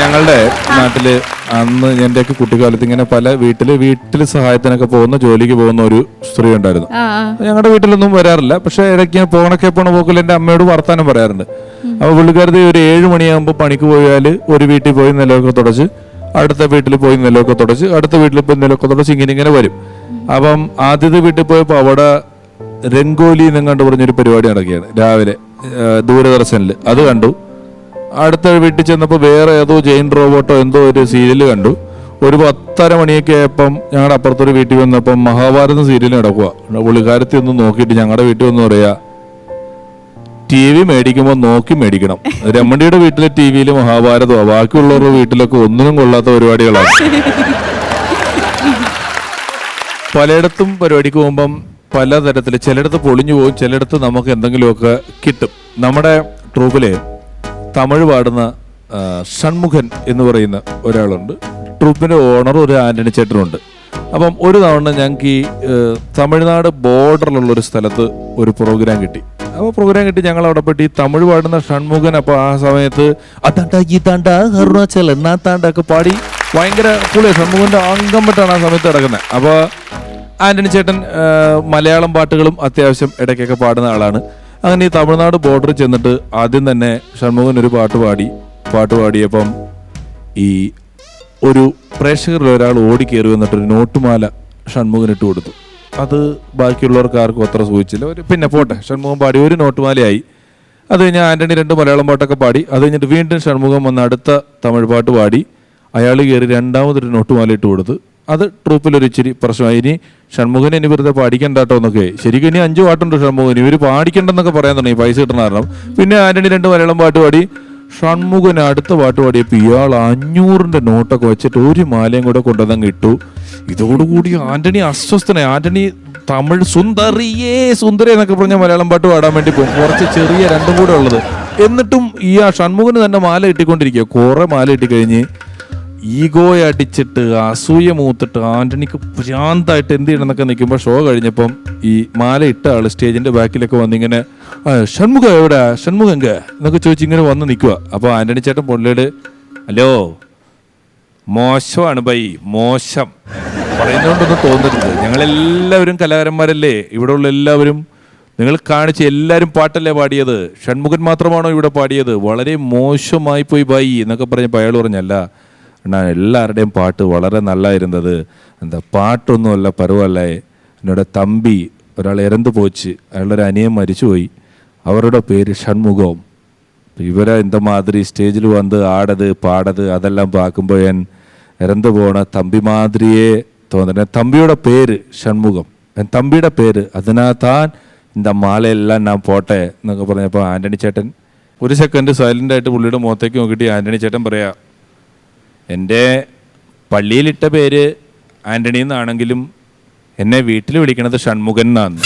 ഞങ്ങളുടെ നാട്ടിൽ അന്ന് എന്റെയൊക്കെ കുട്ടിക്കാലത്ത് ഇങ്ങനെ പല വീട്ടിൽ വീട്ടിൽ സഹായത്തിനൊക്കെ പോകുന്ന ജോലിക്ക് പോകുന്ന ഒരു സ്ത്രീ ഉണ്ടായിരുന്നു. ഞങ്ങളുടെ വീട്ടിലൊന്നും വരാറില്ല. പക്ഷെ ഇടയ്ക്ക് ഞാൻ പോണൊക്കെ പോണ പോക്കിൽ എന്റെ അമ്മയോട് വർത്താനം പറയാറുണ്ട്. അപ്പൊ പുള്ളിക്കാരത്തി ഒരു ഏഴ് മണിയാകുമ്പോൾ പണിക്ക് പോയാൽ ഒരു വീട്ടിൽ പോയി നിലമൊക്കെ തുടച്ച് അടുത്ത വീട്ടിൽ പോയി നിലമൊക്കെ തുടച്ച് അടുത്ത വീട്ടിൽ പോയി നിലമൊക്കെ തുടച്ച് ഇങ്ങനെ ഇങ്ങനെ വരും. അപ്പം ആദ്യത്തെ വീട്ടിൽ പോയപ്പോൾ അവിടെ രംഗോലി എന്നും കണ്ടു പറഞ്ഞൊരു പരിപാടി നടക്കുകയാണ് രാവിലെ ദൂരദർശനിൽ. അത് കണ്ടു. അടുത്ത വീട്ടിൽ ചെന്നപ്പോൾ വേറെ ഏതോ ജെയിൻ റോബോട്ടോ എന്തോ ഒരു സീരിയൽ കണ്ടു. ഒരു പത്തര മണിയൊക്കെ ആയപ്പം ഞങ്ങളുടെ അപ്പുറത്തൊരു വീട്ടിൽ വന്നപ്പം മഹാഭാരതം സീരിയൽ നടക്കുക പുള്ളിക്കാരത്തി ഒന്ന് നോക്കിയിട്ട് ഞങ്ങളുടെ വീട്ടിൽ വന്ന് പറയാ ടി വി മേടിക്കുമ്പോൾ നോക്കി മേടിക്കണം. രമണിയുടെ വീട്ടിലെ ടി വിയിൽ മഹാഭാരതമോ. ബാക്കിയുള്ളവരുടെ വീട്ടിലൊക്കെ ഒന്നിനും കൊള്ളാത്ത പരിപാടികളാണ് പലയിടത്തും പരിപാടിക്ക് പോകുമ്പം പലതരത്തിൽ ചിലയിടത്ത് പൊളിഞ്ഞു പോകും ചിലയിടത്ത് നമുക്ക് എന്തെങ്കിലുമൊക്കെ കിട്ടും. നമ്മുടെ ട്രൂപ്പിലെ തമിഴ് പാടുന്ന ഷൺമുഖൻ എന്ന് പറയുന്ന ഒരാളുണ്ട്. ട്രൂപ്പിന്റെ ഓണർ ഒരു ആന്റണി ചേട്ടനുണ്ട്. അപ്പം ഒരു തവണ ഞങ്ങൾക്ക് ഈ തമിഴ്നാട് ബോർഡറിലുള്ള ഒരു സ്ഥലത്ത് ഒരു പ്രോഗ്രാം കിട്ടി. അപ്പോൾ പ്രോഗ്രാം കിട്ടി ഞങ്ങൾ അവിടെ പോയിട്ട് ഈ തമിഴ് പാടുന്ന ഷൺമുഖൻ അപ്പോൾ ആ സമയത്ത് അതാണ്ട ഈ താണ്ട അരുണാചൽ എന്നാ ഒക്കെ പാടി ഭയങ്കര പുള്ളിയ ഷൺമുഖന്റെ അംഗം പെട്ടാണ് ആ സമയത്ത് കിടക്കുന്നത് അപ്പോൾ ആന്റണി ചേട്ടൻ മലയാളം പാട്ടുകളും അത്യാവശ്യം ഇടയ്ക്കൊക്കെ പാടുന്ന ആളാണ്. അങ്ങനെ ഈ തമിഴ്നാട് ബോർഡർ ചെന്നിട്ട് ആദ്യം തന്നെ ഷൺമുഖൻ ഒരു പാട്ട് പാടി. പാട്ട് പാടിയപ്പം ഈ ഒരു പ്രേക്ഷകരിൽ ഒരാൾ ഓടിക്കേറി വന്നിട്ടൊരു നോട്ടുമാല ഷൺമുഖൻ ഇട്ട് കൊടുത്തു. അത് ബാക്കിയുള്ളവർക്ക് ആർക്കും അത്ര സൂചിച്ചില്ല. ഒരു പിന്നെ പോട്ടെ ഷൺമുഖം പാടി ഒരു നോട്ടുമാലയായി. അത് കഴിഞ്ഞ് ആന്റണി രണ്ട് മലയാളം പാട്ടൊക്കെ പാടി. അത് കഴിഞ്ഞിട്ട് വീണ്ടും ഷൺമുഖം വന്ന് അടുത്ത തമിഴ് പാട്ട് പാടി. അയാൾ കയറി രണ്ടാമതൊരു നോട്ടുമാല ഇട്ട് കൊടുത്ത്. അത് ട്രൂപ്പിലൊരു ഇച്ചിരി പ്രശ്നമായി. ഇനി ഷൺമുഖൻ ഇനി വെറുതെ പാടിക്കണ്ട കേട്ടോ എന്നൊക്കെ. ശരിക്കും ഇനി അഞ്ചു പാട്ടുണ്ട് ഷൺമുഖൻ ഇവർ പാടിക്കണ്ടെന്നൊക്കെ പറയാൻ തുടങ്ങി പൈസ കിട്ടണ കാരണം. പിന്നെ ആന്റണി രണ്ട് മലയാളം പാട്ട് പാടി. ഷൺമുഖൻ അടുത്ത പാട്ട് പാടിയപ്പോൾ ഇയാൾ അഞ്ഞൂറിന്റെ നോട്ടൊക്കെ വെച്ചിട്ട് ഒരു മാലയും കൂടെ കൊണ്ടുവന്നങ്ങ് ഇട്ടു. ഇതോടുകൂടി ആന്റണി അസ്വസ്ഥനായി. ആന്റണി തമിഴ് സുന്ദറിയേ സുന്ദരി എന്നൊക്കെ പറഞ്ഞ മലയാളം പാട്ട് പാടാൻ വേണ്ടി പോകും. കുറച്ച് ചെറിയ രണ്ടും കൂടെ ഉള്ളത്. എന്നിട്ടും ഈ ആ ഷൺമുഖന് തന്നെ മാല ഇട്ടിക്കൊണ്ടിരിക്കുക. കുറേ മാല ഇട്ടിക്കഴിഞ്ഞ് ഈഗോയെ അടിച്ചിട്ട് അസൂയ മൂത്തിട്ട് ആന്റണിക്ക് ഭ്രാന്തായിട്ട് എന്ത് ചെയ്യണമെന്നൊക്കെ നിൽക്കുമ്പോൾ ഷോ കഴിഞ്ഞപ്പം ഈ മാല ഇട്ട ആൾ സ്റ്റേജിന്റെ ബാക്കിലൊക്കെ വന്നിങ്ങനെ "ആ, ഷൺമുഖ എവിടെ? ഷൺമുഖ എങ്ക? എന്നൊക്കെ ചോദിച്ച് ഇങ്ങനെ വന്ന് നിൽക്കുക അപ്പോൾ ആന്റണി ചേട്ടൻ പൊള്ളിയോട് ഹലോ മോശമാണ് ബൈ മോശം. പറയുന്നതുകൊണ്ടൊന്നും തോന്നരുത്. ഞങ്ങളെല്ലാവരും കലാകാരന്മാരല്ലേ? ഇവിടെ ഉള്ള എല്ലാവരും നിങ്ങൾ കാണിച്ച എല്ലാവരും പാട്ടല്ലേ പാടിയത്? ഷൺമുഖൻ മാത്രമാണോ ഇവിടെ പാടിയത്? വളരെ മോശമായി പോയി ബൈ എന്നൊക്കെ പറഞ്ഞപ്പോൾ അയാൾ പറഞ്ഞല്ല അണ്ണാ എല്ലാവരുടെയും പാട്ട് വളരെ നല്ലായിരുന്നത് എന്താ പാട്ടൊന്നുമല്ല പരുവല്ലേ. എന്നോട് തമ്പി ഒരാൾ ഇരന്ത് പോച്ച് അയാളുടെ അനിയൻ മരിച്ചുപോയി. അവരുടെ പേര് ഷൺമുഖം. ഇവരെ എന്തമാതിരി സ്റ്റേജിൽ വന്ന് ആടത് പാടത് അതെല്ലാം പാക്കുമ്പോൾ ഞാൻ ഇരന്ത് പോണ തമ്പി മാതിരിയെ തോന്നുന്നത് തമ്പിയുടെ പേര് ഷൺമുഖം. തമ്പിയുടെ പേര് അതിനകത്താൻ ഇന്ത മാലയെല്ലാം ഞാൻ പോട്ടെ എന്നൊക്കെ പറഞ്ഞപ്പോൾ ആന്റണി ചേട്ടൻ ഒരു സെക്കൻഡ് സൈലന്റ് ആയിട്ട് പുള്ളിയുടെ മുഖത്തേക്ക് നോക്കിയിട്ട് ആന്റണി ചേട്ടൻ പറയാം എന്റെ പള്ളിയിലിട്ട പേര് ആന്റണി എന്നാണെങ്കിലും എന്നെ വീട്ടിൽ വിളിക്കുന്നത് ഷൺമുഖൻ എന്നാണ്.